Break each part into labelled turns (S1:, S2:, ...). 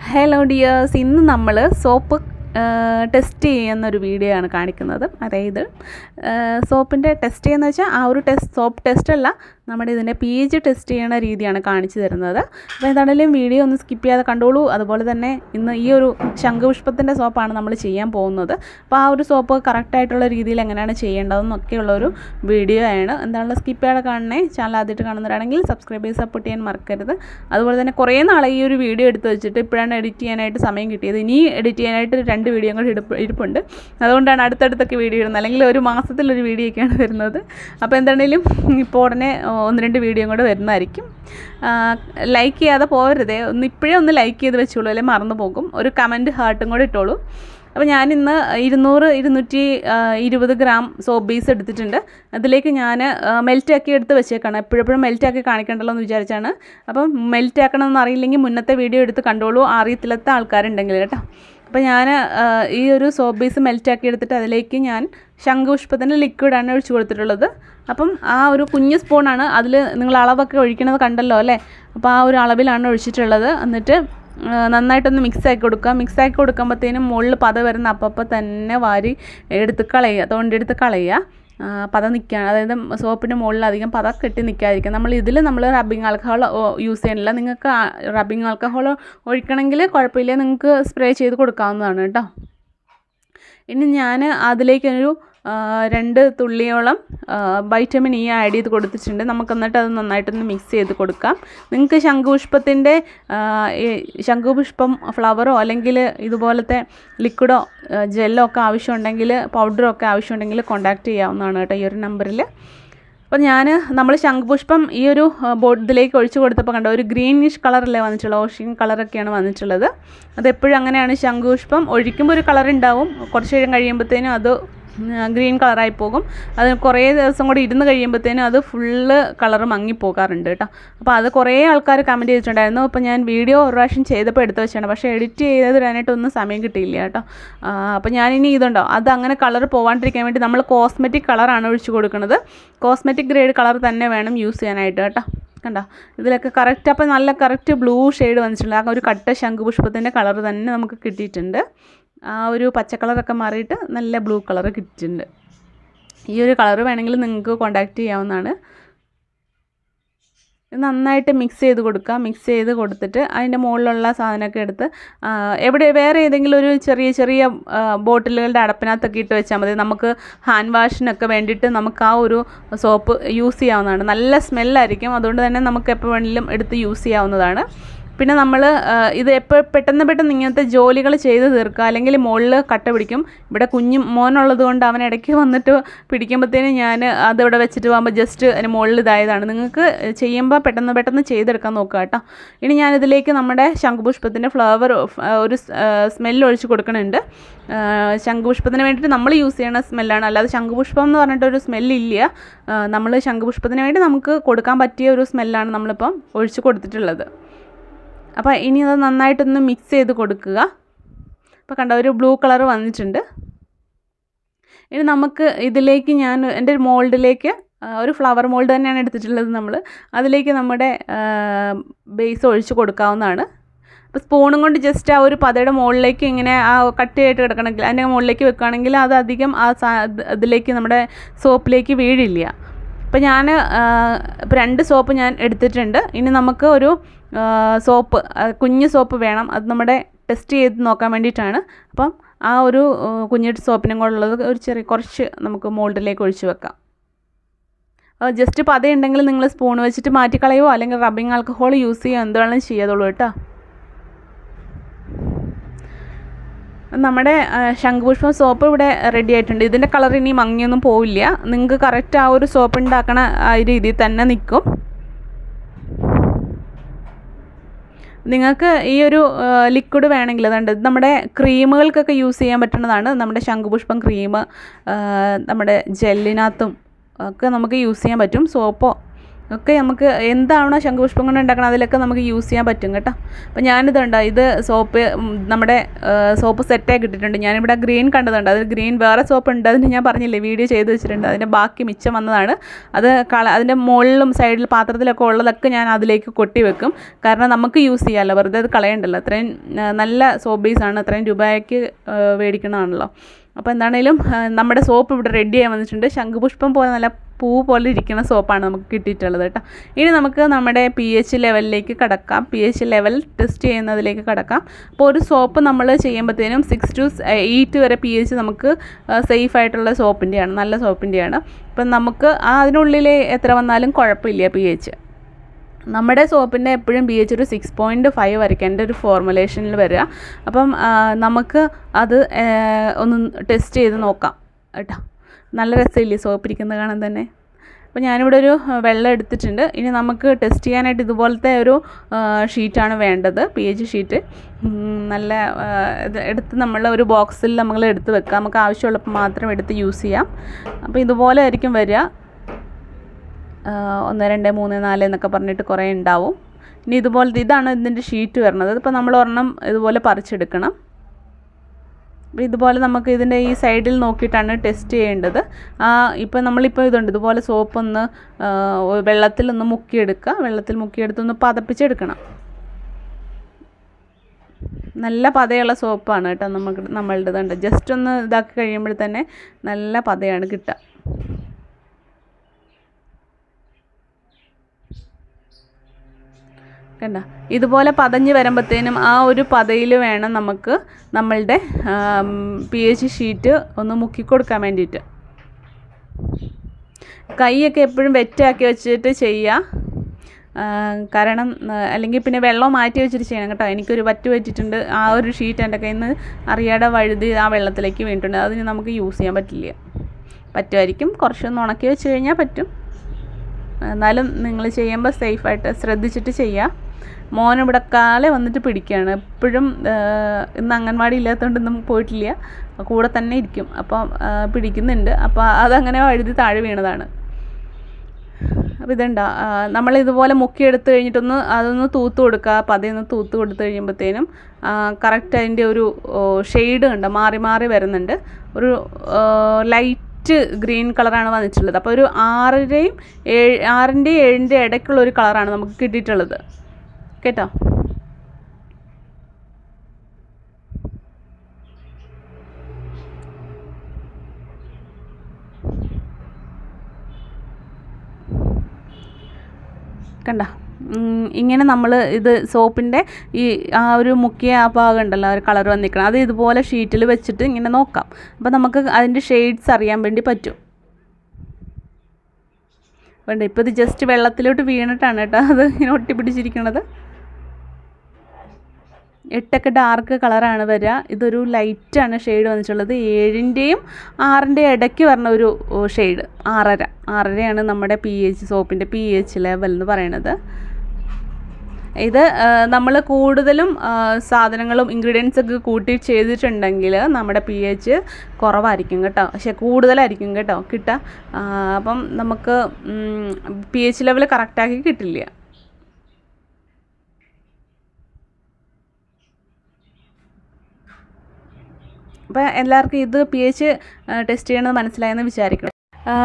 S1: Hello dears ഇന്ന് നമ്മൾ soap test ചെയ്യുന്ന ഒരു വീഡിയോ ആണ് കാണിക്കുന്നത്. അതായത് സോപ്പിന്റെ ടെസ്റ്റ് ചെയ്യുന്ന വെച്ചാൽ ആ ഒരു ടെസ്റ്റ് സോപ്പ് ടെസ്റ്റ് അല്ല നമ്മുടെ ഇതിന്റെ പി ജി ടെസ്റ്റ് ചെയ്യണ രീതിയാണ് കാണിച്ചു തരുന്നത്. അപ്പോൾ എന്താണെങ്കിലും വീഡിയോ ഒന്ന് സ്കിപ്പ് ചെയ്യാതെ കണ്ടോളൂ. അതുപോലെ തന്നെ ഇന്ന് ഈ ഒരു ശംഖുപുഷ്പത്തിന്റെ സോപ്പാണ് നമ്മൾ ചെയ്യാൻ പോകുന്നത്. അപ്പോൾ ആ ഒരു സോപ്പ് കറക്റ്റായിട്ടുള്ള രീതിയിൽ എങ്ങനെയാണ് ചെയ്യേണ്ടതെന്നൊക്കെയുള്ള ഒരു വീഡിയോ ആണ്. എന്താണല്ലോ സ്കിപ്പ് ചെയ്യാതെ കാണണേ ചാനൽ ആദ്യമായിട്ട് കാണുന്നവരാണെങ്കിൽ സബ്സ്ക്രൈബ് ചെയ്ത് സപ്പോർട്ട് ചെയ്യാൻ മറക്കരുത്. അതുപോലെ തന്നെ കുറേ നാളെ ഈ ഒരു വീഡിയോ എടുത്ത് വെച്ചിട്ട് ഇപ്പോഴാണ് എഡിറ്റ് ചെയ്യാനായിട്ട് സമയം കിട്ടിയത്. ഇനി എഡിറ്റ് ചെയ്യാനായിട്ട് രണ്ട് വീഡിയോ കൂടി ഇടുപ്പ് ഇരിപ്പുണ്ട്. അതുകൊണ്ടാണ് അടുത്തടുത്തൊക്കെ വീഡിയോ ഇടുന്നത്. അല്ലെങ്കിൽ ഒരു മാസത്തിലൊരു വീഡിയോ ഒക്കെയാണ് വരുന്നത്. അപ്പോൾ എന്താണെങ്കിലും ഇപ്പോൾ ഉടനെ ഒന്ന് രണ്ട് വീഡിയോ കൂടെ വരുന്നതായിരിക്കും. ലൈക്ക് ചെയ്യാതെ പോകരുതേ ഒന്ന് ഇപ്പോഴേ ഒന്ന് ലൈക്ക് ചെയ്ത് വെച്ചോളൂ അല്ലെങ്കിൽ മറന്നു പോകും. ഒരു കമന്റ് ഹാർട്ടും കൂടെ ഇട്ടോളൂ. അപ്പോൾ ഞാനിന്ന് ഇരുന്നൂറ് ഇരുന്നൂറ്റി ഇരുപത് ഗ്രാം സോപ്പ് ബേസ് എടുത്തിട്ടുണ്ട്. അതിലേക്ക് ഞാൻ മെൽറ്റാക്കി എടുത്ത് വെച്ചേക്കാണ്. എപ്പോഴെപ്പോഴും മെൽറ്റാക്കി കാണിക്കണ്ടല്ലോ എന്ന് വിചാരിച്ചാണ്. അപ്പം മെൽറ്റ് ആക്കണമെന്ന് അറിയില്ലെങ്കിൽ മുന്നത്തെ വീഡിയോ എടുത്ത് കണ്ടോളൂ. അറിയത്തില്ലാത്ത ആൾക്കാരുണ്ടെങ്കിൽ കേട്ടോ. അപ്പോൾ ഞാൻ ഈ ഒരു സോപ്പ് ബേസ് മെൽറ്റ് ആക്കി എടുത്തിട്ട് അതിലേക്ക് ഞാൻ ശംഖുപുഷ്പത്തിന്റെ ലിക്വിഡാണ് ഒഴിച്ചു കൊടുത്തിട്ടുള്ളത്. അപ്പം ആ ഒരു കുഞ്ഞു സ്പൂണാണ് അതിൽ നിങ്ങൾ അളവൊക്കെ ഒഴിക്കണത് കണ്ടല്ലോ അല്ലേ? അപ്പോൾ ആ ഒരു അളവിലാണ് ഒഴിച്ചിട്ടുള്ളത്. എന്നിട്ട് നന്നായിട്ടൊന്ന് മിക്സ് ആക്കി കൊടുക്കുക. മിക്സ് ആക്കി കൊടുക്കുമ്പോഴത്തേനും മുകളിൽ പത വരുന്ന അപ്പം തന്നെ വാരി എടുത്ത് കളയുക. തോണ്ടെടുത്ത് കളയുക. പത നിൽക്കുകയാണ് അതായത് സോപ്പിന്റെ മുകളിൽ അധികം പത കെട്ടി നിൽക്കാതിരിക്കുക നമ്മൾ ഇതിൽ നമ്മൾ റബ്ബിങ് ആൽക്കഹോൾ യൂസ് ചെയ്യണില്ല. നിങ്ങൾക്ക് റബ്ബിങ് ആൽക്കഹോൾ ഒഴിക്കണമെങ്കിൽ കുഴപ്പമില്ല. നിങ്ങൾക്ക് സ്പ്രേ ചെയ്ത് കൊടുക്കാവുന്നതാണ് കേട്ടോ. ഇനി ഞാൻ അതിലേക്കൊരു രണ്ട് തുള്ളിയോളം വൈറ്റമിൻ ഇ ആഡ് ചെയ്ത് കൊടുത്തിട്ടുണ്ട്. നമുക്ക് എന്നിട്ട് അത് നന്നായിട്ടൊന്ന് മിക്സ് ചെയ്ത് കൊടുക്കാം. നിങ്ങൾക്ക് ശംഖുപുഷ്പത്തിന്റെ ശംഖുപുഷ്പം ഫ്ലവറോ അല്ലെങ്കിൽ ഇതുപോലത്തെ ലിക്വിഡോ ജെല്ലോ ഒക്കെ ആവശ്യമുണ്ടെങ്കിൽ പൗഡറോ ഒക്കെ ആവശ്യമുണ്ടെങ്കിൽ കോൺടാക്റ്റ് ചെയ്യാവുന്നതാണ് കേട്ടോ ഈ ഒരു നമ്പറിൽ അപ്പോൾ ഞാൻ നമ്മൾ ശംഖുപുഷ്പം ഈ ഒരു ബോട്ടിലേക്ക് ഒഴിച്ചു കൊടുത്തപ്പോൾ കണ്ടോ ഒരു ഗ്രീനിഷ് കളറല്ലേ വന്നിട്ടുള്ളത് ഓഷ്യൻ കളറൊക്കെയാണ് വന്നിട്ടുള്ളത്. അതെപ്പോഴും അങ്ങനെയാണ് ശംഖുപുഷ്പം ഒഴിക്കുമ്പോൾ ഒരു കളർ ഉണ്ടാവും. കുറച്ച് കഴിയുമ്പോഴത്തേനും അത് ഗ്രീൻ കളറായി പോകും. അത് കുറേ ദിവസം കൂടി ഇരുന്ന് കഴിയുമ്പോഴത്തേനും അത് ഫുള്ള് കളർ മങ്ങിപ്പോകാറുണ്ട് കേട്ടോ. അപ്പോൾ അത് കുറേ ആൾക്കാർ കമന്റ് ചെയ്തിട്ടുണ്ടായിരുന്നു. അപ്പോൾ ഞാൻ വീഡിയോ ഒരു പ്രാവശ്യം ചെയ്തപ്പോൾ എടുത്ത് വെച്ചാണ്. പക്ഷേ എഡിറ്റ് ചെയ്ത് തരാനായിട്ടൊന്നും സമയം കിട്ടിയില്ല കേട്ടോ. അപ്പോൾ ഞാനിനി ഇതുണ്ടോ? അത് അങ്ങനെ കളർ പോവാണ്ടിരിക്കാൻ വേണ്ടി നമ്മൾ കോസ്മെറ്റിക് കളറാണ് ഒഴിച്ചു കൊടുക്കുന്നത്. കോസ്മെറ്റിക് ഗ്രേഡ് കളർ തന്നെ വേണം യൂസ് ചെയ്യാനായിട്ട് കേട്ടോ. കണ്ടോ? ഇതിലൊക്കെ കറക്റ്റ് അപ്പോൾ നല്ല കറക്റ്റ് ബ്ലൂ ഷെയ്ഡ് വന്നിട്ടുണ്ട്. ആ ഒരു കട്ട ശംഖുപുഷ്പത്തിന്റെ കളർ തന്നെ നമുക്ക് കിട്ടിയിട്ടുണ്ട്. ആ ഒരു പച്ച കളറൊക്കെ മാറിയിട്ട് നല്ല ബ്ലൂ കളർ കിട്ടിയിട്ടുണ്ട്. ഈ ഒരു കളർ വേണമെങ്കിൽ നിങ്ങൾക്ക് കോണ്ടാക്ട് ചെയ്യാവുന്നതാണ്. നന്നായിട്ട് മിക്സ് ചെയ്ത് കൊടുക്കുക. മിക്സ് ചെയ്ത് കൊടുത്തിട്ട് അതിന്റെ മുകളിലുള്ള സാധനമൊക്കെ എടുത്ത് എവിടെ വേറെ ഏതെങ്കിലും ഒരു ചെറിയ ചെറിയ ബോട്ടിലുകളുടെ അടപ്പിനകത്തൊക്കെ ഇട്ട് വെച്ചാൽ മതി. നമുക്ക് ഹാൻഡ് വാഷിനൊക്കെ വേണ്ടിയിട്ട് നമുക്ക് ആ ഒരു സോപ്പ് യൂസ് ചെയ്യാവുന്നതാണ്. നല്ല സ്മെല്ലായിരിക്കും അതുകൊണ്ട് തന്നെ നമുക്ക് എപ്പോൾ വേണമെങ്കിലും എടുത്ത് യൂസ് ചെയ്യാവുന്നതാണ്. പിന്നെ നമ്മൾ ഇത് എപ്പോൾ പെട്ടെന്ന് പെട്ടെന്ന് ഇങ്ങനത്തെ ജോലികൾ ചെയ്ത് തീർക്കുക അല്ലെങ്കിൽ മുകളിൽ കട്ട പിടിക്കും. ഇവിടെ കുഞ്ഞു മോനുള്ളത് കൊണ്ട് അവൻ ഇടയ്ക്ക് വന്നിട്ട് പിടിക്കുമ്പോഴത്തേനും ഞാൻ അതിവിടെ വെച്ചിട്ട് പോകുമ്പോൾ ജസ്റ്റ് അതിന് മുകളിൽ ഇതായതാണ്. നിങ്ങൾക്ക് ചെയ്യുമ്പോൾ പെട്ടെന്ന് പെട്ടെന്ന് ചെയ്തെടുക്കാൻ നോക്കുക കേട്ടോ. ഇനി ഞാനിതിലേക്ക് നമ്മുടെ ശംഖുപുഷ്പത്തിന്റെ ഫ്ലവർ ഒരു സ്മെല്ല് ഒഴിച്ച് കൊടുക്കണുണ്ട്. ശംഖുപുഷ്പത്തിന് വേണ്ടിയിട്ട് നമ്മൾ യൂസ് ചെയ്യുന്ന സ്മെല്ലാണ് അല്ലാതെ ശംഖുപുഷ്പം എന്ന് പറഞ്ഞിട്ടൊരു സ്മെല്ലില്ല നമ്മൾ ശംഖുപുഷ്പത്തിന് വേണ്ടി നമുക്ക് കൊടുക്കാൻ പറ്റിയ ഒരു സ്മെല്ലാണ് നമ്മളിപ്പം ഒഴിച്ച് കൊടുത്തിട്ടുള്ളത്. അപ്പോൾ ഇനി അത് നന്നായിട്ടൊന്ന് മിക്സ് ചെയ്ത് കൊടുക്കുക. അപ്പോൾ കണ്ട ഒരു ബ്ലൂ കളർ വന്നിട്ടുണ്ട്. ഇനി നമുക്ക് ഇതിലേക്ക് ഞാൻ എന്റെ മോൾഡിലേക്ക് ഒരു ഫ്ലവർ മോൾഡ് തന്നെയാണ് എടുത്തിട്ടുള്ളത് നമ്മൾ അതിലേക്ക് നമ്മുടെ ബേസ് ഒഴിച്ച് കൊടുക്കാവുന്നതാണ്. അപ്പോൾ സ്പൂണും കൊണ്ട് ജസ്റ്റ് ആ ഒരു പതയുടെ മുകളിലേക്ക് ഇങ്ങനെ ആ കട്ടിയായിട്ട് കിടക്കണമെങ്കിൽ അതിന്റെ മുകളിലേക്ക് വെക്കുകയാണെങ്കിൽ അത് അധികം ആ ഇതിലേക്ക് നമ്മുടെ സോപ്പിലേക്ക് വീഴില്ല. അപ്പോൾ ഞാൻ രണ്ട് സോപ്പ് ഞാൻ എടുത്തിട്ടുണ്ട്. ഇനി നമുക്ക് ഒരു സോപ്പ് കുഞ്ഞ് സോപ്പ് വേണം. അത് നമ്മുടെ ടെസ്റ്റ് ചെയ്ത് നോക്കാൻ വേണ്ടിയിട്ടാണ്. അപ്പം ആ ഒരു കുഞ്ഞിട്ട് സോപ്പിനും കൂടെ ഉള്ളത് ഒരു ചെറിയ കുറച്ച് നമുക്ക് മോൾഡിലേക്ക് ഒഴിച്ച് വെക്കാം. ജസ്റ്റ് പതയുണ്ടെങ്കിൽ നിങ്ങൾ സ്പൂൺ വെച്ചിട്ട് മാറ്റിക്കളയോ അല്ലെങ്കിൽ റബ്ബിങ് ആൽക്കഹോൾ യൂസ് ചെയ്യുക എന്തുവേണം ചെയ്യാതുള്ളൂ കേട്ടോ. നമ്മുടെ ശംഖുപുഷ്പം സോപ്പ് ഇവിടെ റെഡി ആയിട്ടുണ്ട്. ഇതിന്റെ കളർ ഇനി മങ്ങിയൊന്നും പോവില്ല. നിങ്ങൾക്ക് കറക്റ്റ് ആ ഒരു സോപ്പ് ഉണ്ടാക്കണ ആ രീതിയിൽ തന്നെ നിൽക്കും. നിങ്ങൾക്ക് ഈ ഒരു ലിക്വിഡ് വേണമെങ്കിൽ അതുണ്ട് ഇത് നമ്മുടെ ക്രീമുകൾക്കൊക്കെ യൂസ് ചെയ്യാൻ പറ്റുന്നതാണ് നമ്മുടെ ശംഖുപുഷ്പം ക്രീം നമ്മുടെ ജെല്ലിനകത്തും ഒക്കെ നമുക്ക് യൂസ് ചെയ്യാൻ പറ്റും. സോപ്പോ ഒക്കെ നമുക്ക് എന്താണോ ശംഖുപുഷ്പം കൊണ്ട് ഉണ്ടാക്കണം അതിലൊക്കെ നമുക്ക് യൂസ് ചെയ്യാൻ പറ്റും കേട്ടോ. അപ്പോൾ ഞാനിതുണ്ട് ഇത് സോപ്പ് നമ്മുടെ സോപ്പ് സെറ്റായി കിട്ടിയിട്ടുണ്ട്. ഞാനിവിടെ ഗ്രീൻ കണ്ടതുണ്ട് അതിൽ ഗ്രീൻ വേറെ സോപ്പ് ഉണ്ട് അതിന് ഞാൻ പറഞ്ഞില്ലേ വീഡിയോ ചെയ്ത് വെച്ചിട്ടുണ്ട്. അതിന്റെ ബാക്കി മിച്ചം വന്നതാണ്. അത് കള അതിന്റെ മുകളിലും സൈഡിൽ പാത്രത്തിലൊക്കെ ഉള്ളതൊക്കെ ഞാൻ അതിലേക്ക് കൊട്ടി വെക്കും. കാരണം നമുക്ക് യൂസ് ചെയ്യാമല്ലോ വെറുതെ അത് കളയണ്ടല്ലോ. അത്രയും നല്ല സോപ്പ് ബേസാണ് അത്രയും രൂപയ്ക്ക് മേടിക്കണതാണല്ലോ അപ്പോൾ എന്താണേലും നമ്മുടെ സോപ്പ് ഇവിടെ റെഡി ആയി വന്നിട്ടുണ്ട്. ശംഖുപുഷ്പം പോലെ നല്ല പൂ പോലെ ഇരിക്കുന്ന സോപ്പാണ് നമുക്ക് കിട്ടിയിട്ടുള്ളത് കേട്ടോ. ഇനി നമുക്ക് നമ്മുടെ പി എച്ച് ലെവലിലേക്ക് കടക്കാം. പി എച്ച് ലെവൽ ടെസ്റ്റ് ചെയ്യുന്നതിലേക്ക് കടക്കാം. അപ്പോൾ ഒരു സോപ്പ് നമ്മൾ ചെയ്യുമ്പോഴത്തേനും സിക്സ് ടു എയ്റ്റ് വരെ പി എച്ച് നമുക്ക് സേഫ് ആയിട്ടുള്ള സോപ്പിന്റെയാണ് നല്ല സോപ്പിന്റെയാണ്. അപ്പം നമുക്ക് അതിനുള്ളിൽ എത്ര വന്നാലും കുഴപ്പമില്ല പി എച്ച് നമ്മുടെ സോപ്പിന്റെ എപ്പോഴും പി എച്ച് ഒരു സിക്സ് പോയിന്റ് ഫൈവ് വരയ്ക്കേണ്ട ഒരു ഫോർമുലേഷനിൽ വരിക. അപ്പം നമുക്ക് അത് ഒന്ന് ടെസ്റ്റ് ചെയ്ത് നോക്കാം കേട്ടോ. നല്ല രസമില്ലേ സോപ്പ് ഇരിക്കുന്നത് കാണാൻ തന്നെ? അപ്പോൾ ഞാനിവിടെ ഒരു വെള്ളം എടുത്തിട്ടുണ്ട്. ഇനി നമുക്ക് ടെസ്റ്റ് ചെയ്യാനായിട്ട് ഇതുപോലത്തെ ഒരു ഷീറ്റാണ് വേണ്ടത് പി എച്ച് ഷീറ്റ്. നല്ല ഇത് എടുത്ത് നമ്മൾ ഒരു ബോക്സിൽ നമ്മൾ എടുത്ത് വെക്കാം. നമുക്ക് ആവശ്യമുള്ളപ്പോൾ മാത്രം എടുത്ത് യൂസ് ചെയ്യാം. അപ്പോൾ ഇതുപോലെ ആയിരിക്കും വരിക. ഒന്ന് രണ്ട് മൂന്ന് നാല് എന്നൊക്കെ പറഞ്ഞിട്ട് കുറേ ഉണ്ടാവും. ഇനി ഇതുപോലത്തെ ഇതാണ് ഇതിന്റെ ഷീറ്റ് വരുന്നത് ഇതിപ്പോൾ നമ്മൾ ഒരെണ്ണം ഇതുപോലെ പറിച്ചെടുക്കണം. ഇതുപോലെ നമുക്ക് ഇതിന്റെ ഈ സൈഡിൽ നോക്കിയിട്ടാണ് ടെസ്റ്റ് ചെയ്യേണ്ടത്. ഇപ്പോൾ നമ്മളിപ്പോൾ ഇതുണ്ട്. ഇതുപോലെ സോപ്പ് ഒന്ന് വെള്ളത്തിലൊന്ന് മുക്കിയെടുക്കുക. വെള്ളത്തിൽ മുക്കിയെടുത്തൊന്ന് പതപ്പിച്ചെടുക്കണം. നല്ല പതയുള്ള സോപ്പാണ് കേട്ടോ നമുക്ക് നമ്മളുടെ ജസ്റ്റ് ഒന്ന് ഇതാക്കി കഴിയുമ്പോൾ തന്നെ നല്ല പതയാണ് കിട്ടുക. കണ്ട. ഇതുപോലെ പതഞ്ഞ് വരുമ്പോഴത്തേനും ആ ഒരു പതയിൽ വേണം നമുക്ക് നമ്മളുടെ പി എച്ച് ഷീറ്റ് ഒന്ന് മുക്കി കൊടുക്കാൻ വേണ്ടിയിട്ട്. കൈയൊക്കെ എപ്പോഴും വെറ്റാക്കി വെച്ചിട്ട് ചെയ്യുക കാരണം അല്ലെങ്കിൽ പിന്നെ വെള്ളം മാറ്റി വെച്ചിട്ട് ചെയ്യണം കേട്ടോ. എനിക്കൊരു പറ്റ് വെച്ചിട്ടുണ്ട് ആ ഒരു ഷീറ്റ് എന്റെ കയ്യിൽ നിന്ന് അറിയാതെ വഴുതി ആ വെള്ളത്തിലേക്ക് വീണിട്ടുണ്ട്. അതിന് നമുക്ക് യൂസ് ചെയ്യാൻ പറ്റില്ല. പറ്റുമായിരിക്കും. കുറച്ചൊന്ന് ഉണക്കി വെച്ച് കഴിഞ്ഞാൽ പറ്റും. എന്നാലും നിങ്ങൾ ചെയ്യുമ്പോൾ സേഫായിട്ട് ശ്രദ്ധിച്ചിട്ട് ചെയ്യുക മോൻ ഇവിടെ കാലെ വന്നിട്ട് പിടിക്കുകയാണ്. എപ്പോഴും ഇന്ന് അംഗൻവാടി ഇല്ലാത്തതുകൊണ്ട് ഇന്നും പോയിട്ടില്ല. കൂടെ തന്നെ ഇരിക്കും. അപ്പം പിടിക്കുന്നുണ്ട്. അപ്പോൾ അതങ്ങനെ വഴുതി താഴെ വീണതാണ്. അപ്പോൾ ഇതുണ്ടോ? നമ്മൾ ഇതുപോലെ മുക്കിയെടുത്ത് കഴിഞ്ഞിട്ടൊന്ന് അതൊന്ന് തൂത്ത് കൊടുക്കുക. പതിയൊന്ന് തൂത്ത് കൊടുത്ത് കഴിയുമ്പോഴത്തേനും കറക്റ്റ് അതിന്റെ ഒരു ഷെയ്ഡ് ഉണ്ട് മാറി മാറി വരുന്നുണ്ട്. ഒരു ലൈറ്റ് ഗ്രീൻ കളറാണ് വന്നിട്ടുള്ളത്. അപ്പോൾ ഒരു ആറരയും ഏഴ് ആറിന്റെയും ഏഴിന്റെ ഇടയ്ക്കുള്ള ഒരു കളറാണ് നമുക്ക് കിട്ടിയിട്ടുള്ളത്. കേട്ടോ. കണ്ട? ഇങ്ങനെ നമ്മൾ ഇത് സോപ്പിന്റെ ഈ ആ ഒരു മുക്കിയ ആ ഭാഗം ഉണ്ടല്ലോ ഒരു കളർ വന്നിരിക്കണം അത് ഇതുപോലെ ഷീറ്റിൽ വെച്ചിട്ട് ഇങ്ങനെ നോക്കാം. അപ്പോൾ നമുക്ക് അതിന്റെ ഷെയ്ഡ്സ് അറിയാൻ വേണ്ടി പറ്റും. വേണ്ട ഇപ്പോൾ ഇത് ജസ്റ്റ് വെള്ളത്തിലോട്ട് വീണിട്ടാണ് കേട്ടോ അത് ഇങ്ങനെ ഒട്ടിപ്പിടിച്ചിരിക്കണത്. എട്ടൊക്കെ ഡാർക്ക് കളറാണ് വരിക. ഇതൊരു ലൈറ്റാണ് ഷെയ്ഡ് വന്നിട്ടുള്ളത്. ഏഴിന്റെയും ആറിന്റെയും ഇടയ്ക്ക് വരുന്ന ഒരു ഷെയ്ഡ് ആറര. ആറരയാണ് നമ്മുടെ പി എച്ച് സോപ്പിന്റെ പി എച്ച് ലെവൽ എന്ന് പറയുന്നത് ഇത് നമ്മൾ കൂടുതലും സാധനങ്ങളും ഇൻഗ്രീഡിയൻസ് ഒക്കെ കൂട്ടി ചെയ്തിട്ടുണ്ടെങ്കിൽ നമ്മുടെ പി എച്ച് കുറവായിരിക്കും കേട്ടോ. പക്ഷെ കൂടുതലായിരിക്കും കേട്ടോ കിട്ടുക. അപ്പം നമുക്ക് പി എച്ച് ലെവൽ കറക്റ്റാക്കി കിട്ടില്ല. അപ്പോൾ എല്ലാവർക്കും ഇത് പി എച്ച് ടെസ്റ്റ് ചെയ്യണമെന്ന് മനസ്സിലായെന്ന് വിചാരിക്കണം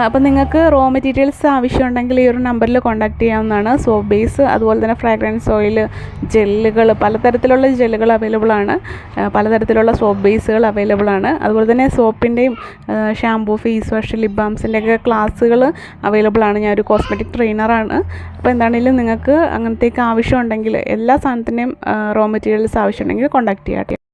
S1: അപ്പോൾ നിങ്ങൾക്ക് റോ മെറ്റീരിയൽസ് ആവശ്യമുണ്ടെങ്കിൽ ഈ ഒരു നമ്പറിൽ കോൺടാക്ട് ചെയ്യാവുന്നതാണ്. സോപ്പ് ബേസ് അതുപോലെ തന്നെ ഫ്രാഗ്രൻസ് ഓയിൽ ജെല്ലുകൾ പലതരത്തിലുള്ള ജെല്ലുകൾ അവൈലബിൾ ആണ്. പലതരത്തിലുള്ള സോപ്പ് ബേസുകൾ അവൈലബിൾ ആണ്. അതുപോലെ തന്നെ സോപ്പിന്റെയും ഷാംപൂ ഫേസ് വാഷ് ലിപ് ബാംസിന്റെയൊക്കെ ക്ലാസ്സുകൾ അവൈലബിൾ ആണ്. ഞാനൊരു കോസ്മെറ്റിക് ട്രെയിനറാണ് അപ്പോൾ എന്താണെങ്കിലും നിങ്ങൾക്ക് അങ്ങനത്തേക്ക് ആവശ്യമുണ്ടെങ്കിൽ എല്ലാ സാധനത്തിന്റെയും റോ മെറ്റീരിയൽസ് ആവശ്യമുണ്ടെങ്കിൽ കോൺടാക്ട് ചെയ്യാം.